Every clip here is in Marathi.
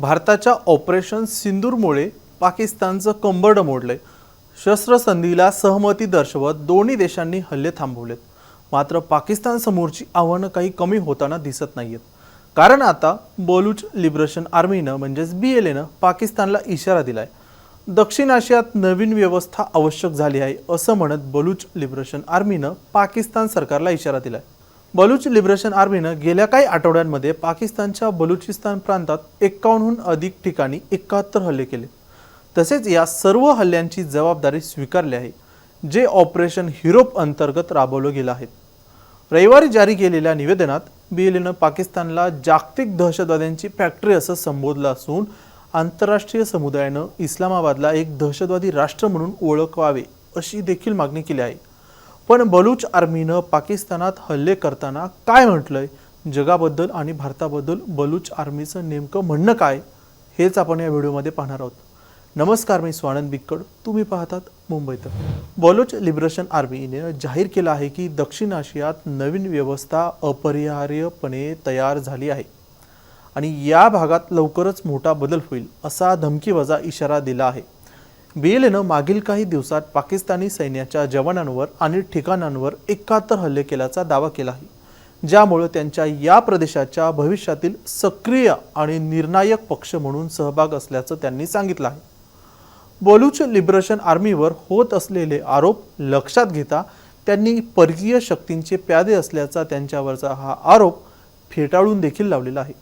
भारताच्या ऑपरेशन सिंदूरमुळे पाकिस्तानचं कंबरड मोडलंय. शस्त्रसंधीला सहमती दर्शवत दोन्ही देशांनी हल्ले थांबवलेत. मात्र पाकिस्तान समोरची आव्हानं काही कमी होताना दिसत नाहीयेत. कारण आता बलूच लिबरेशन आर्मीनं म्हणजेच बी एल एनं पाकिस्तानला इशारा दिलाय. दक्षिण आशियात नवीन व्यवस्था आवश्यक झाली आहे असं म्हणत बलूच लिबरेशन आर्मीनं पाकिस्तान सरकारला इशारा दिलाय. बलूच लिबरेशन आर्मीनं गेल्या काही आठवड्यांमध्ये पाकिस्तानच्या बलुचिस्तान प्रांतात एक्कावन्नहून अधिक ठिकाणी एकाहत्तर हल्ले केले. तसेच या सर्व हल्ल्यांची जबाबदारी स्वीकारली आहे जे ऑपरेशन हिरोप अंतर्गत राबवलं गेलं आहे. रविवारी जारी केलेल्या निवेदनात बीएलएनं पाकिस्तानला जागतिक दहशतवाद्यांची फॅक्टरी असं संबोधलं असून आंतरराष्ट्रीय समुदायानं इस्लामाबादला एक दहशतवादी राष्ट्र म्हणून ओळखवावे अशी देखील मागणी केली आहे. पण बलूच आर्मीनं पाकिस्तानात हल्ले करताना काय म्हटलंय? जगाबद्दल आणि भारताबद्दल बलूच आर्मीचं नेमकं म्हणणं काय? हेच आपण या व्हिडिओमध्ये पाहणार आहोत. नमस्कार मी स्वानंद बिक्कड. तुम्ही पाहतात मुंबईत बलोच लिबरेशन आर्मीने जाहीर केलं आहे की दक्षिण आशियात नवीन व्यवस्था अपरिहार्यपणे तयार झाली आहे. आणि या भागात लवकरच मोठा बदल होईल असा धमकीवजा इशारा दिला आहे. बीएलएनं मागील काही दिवसात पाकिस्तानी सैन्याच्या जवानांवर आणि ठिकाणांवर एकाहत्तर हल्ले केल्याचा दावा केला आहे. ज्यामुळे त्यांच्या या प्रदेशाच्या भविष्यातील सक्रिय आणि निर्णायक पक्ष म्हणून सहभाग असल्याचं त्यांनी सांगितलं आहे. बलूच लिबरेशन आर्मीवर होत असलेले आरोप लक्षात घेता त्यांनी परकीय शक्तींचे प्यादे असल्याचा त्यांच्यावरचा हा आरोप फेटाळून देखील लावलेला आहे.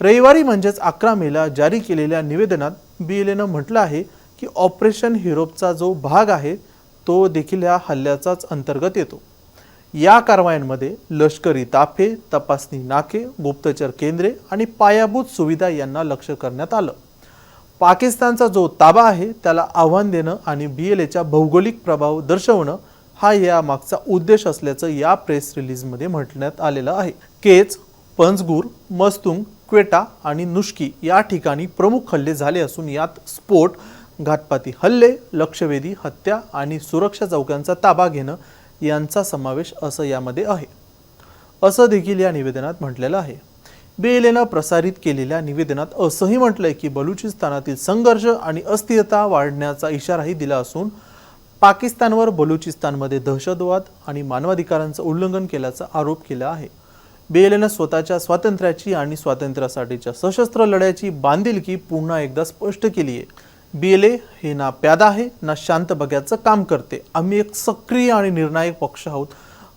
रविवारी म्हणजेच अकरा मेला जारी केलेल्या निवेदनात बी एल एनं म्हटलं आहे की ऑपरेशन हिरोपचा जो भाग आहे तो देखील या हल्ल्याचाच अंतर्गत येतो. या कारवायांमध्ये लष्करी ताफे तपासणी नाके गुप्तचर केंद्रे आणि पायाभूत सुविधा यांना लक्ष करण्यात आलं. पाकिस्तानचा जो ताबा आहे त्याला आव्हान देणं आणि बी एल एच्या भौगोलिक प्रभाव दर्शवणं हा या मागचा उद्देश असल्याचं या प्रेस रिलीजमध्ये म्हटण्यात आलेलं आहे. केच पंजगूर मस्तुंग क्वेटा आणि नुष्की या ठिकाणी प्रमुख हल्ले झाले असून यात स्फोट घातपाती हल्ले लक्षवेधी हत्या आणि सुरक्षा चौक्यांचा ताबा घेणं यांचा समावेश असं यामध्ये आहे. असं देखील या निवेदनात म्हटलेलं आहे. बीएलएनं प्रसारित केलेल्या निवेदनात असंही म्हटलंय की बलुचिस्तानातील संघर्ष आणि अस्थिरता वाढण्याचा इशाराही दिला असून पाकिस्तानवर बलुचिस्तानमध्ये दहशतवाद आणि मानवाधिकारांचं उल्लंघन केल्याचा आरोप केला आहे. बीएलएनं स्वतःच्या स्वातंत्र्याची आणि स्वातंत्र्यासाठीच्या सशस्त्र लढ्याची बांधिलकी पुन्हा एकदा स्पष्ट केली आहे बी एल ए हे ना प्यादा आहे ना शांत बघ्याचं काम करते. आम्ही एक सक्रिय आणि निर्णायक पक्ष आहोत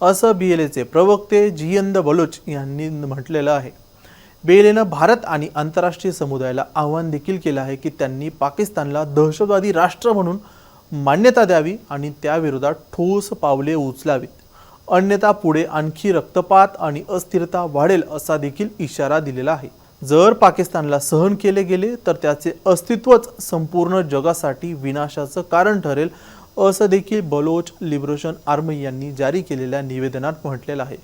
असं बी एल एचे प्रवक्ते जियंद बलोच यांनी म्हटलेलं आहे. बेलेनं भारत आणि आंतरराष्ट्रीय समुदायाला आव्हान देखील केलं आहे की त्यांनी पाकिस्तानला दहशतवादी राष्ट्र म्हणून मान्यता द्यावी आणि त्याविरोधात ठोस पावले उचलावीत. अन्यथा पुढे आणखी रक्तपात आणि अस्थिरता वाढेल असा देखील इशारा दिलेला आहे. जर पाकिस्तानला सहन केले गेले तर त्याचे अस्तित्वच संपूर्ण जगासाठी विनाशाचं कारण ठरेल असं देखील बलोच लिबरेशन आर्मी यांनी जारी केलेल्या निवेदनात म्हटलेलं आहे.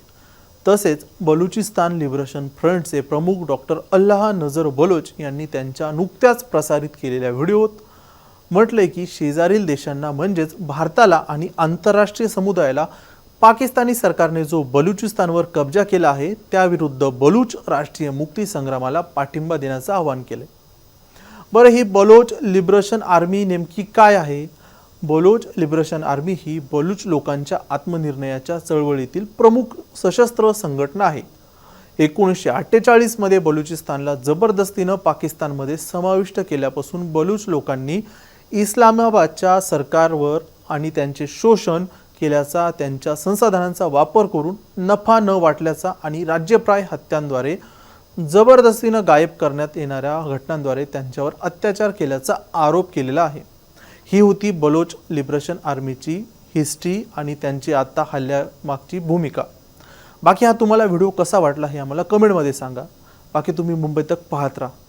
तसेच बलुचिस्तान लिबरेशन फ्रंटचे प्रमुख डॉक्टर अल्लाह नजर बलोच यांनी त्यांच्या नुकत्याच प्रसारित केलेल्या व्हिडिओत म्हटलंय की शेजारील देशांना म्हणजेच भारताला आणि आंतरराष्ट्रीय समुदायाला पाकिस्तानी सरकारने जो बलुचिस्तानवर कब्जा केला आहे त्याविरुद्ध बलूच राष्ट्रीय मुक्ती संग्रामाला पाठिंबा देण्याचं आवाहन केले बरं ही बलोच लिबरेशन आर्मी नेमकी काय आहे? बलोच लिबरेशन आर्मी ही बलूच लोकांच्या आत्मनिर्णयाच्या चळवळीतील प्रमुख सशस्त्र संघटना आहे. एकोणीसशे अठ्ठेचाळीसमध्ये बलुचिस्तानला जबरदस्तीनं पाकिस्तानमध्ये समाविष्ट केल्यापासून बलूच लोकांनी इस्लामाबादच्या सरकारवर आणि त्यांचे शोषण केल्याचा त्यांच्या संसाधनांचा वापर करून नफा न वाटल्याचा आणि राज्यप्राय हत्यांद्वारे जबरदस्तीनं गायब करण्यात येणाऱ्या घटनांद्वारे त्यांच्यावर अत्याचार केल्याचा आरोप केलेला आहे. ही होती बलोच लिबरेशन आर्मीची हिस्ट्री आणि त्यांची आत्ता हल्ल्यामागची भूमिका. बाकी हा तुम्हाला व्हिडिओ कसा वाटला हे आम्हाला कमेंटमध्ये सांगा. बाकी तुम्ही मुंबई तक पाहत राहा.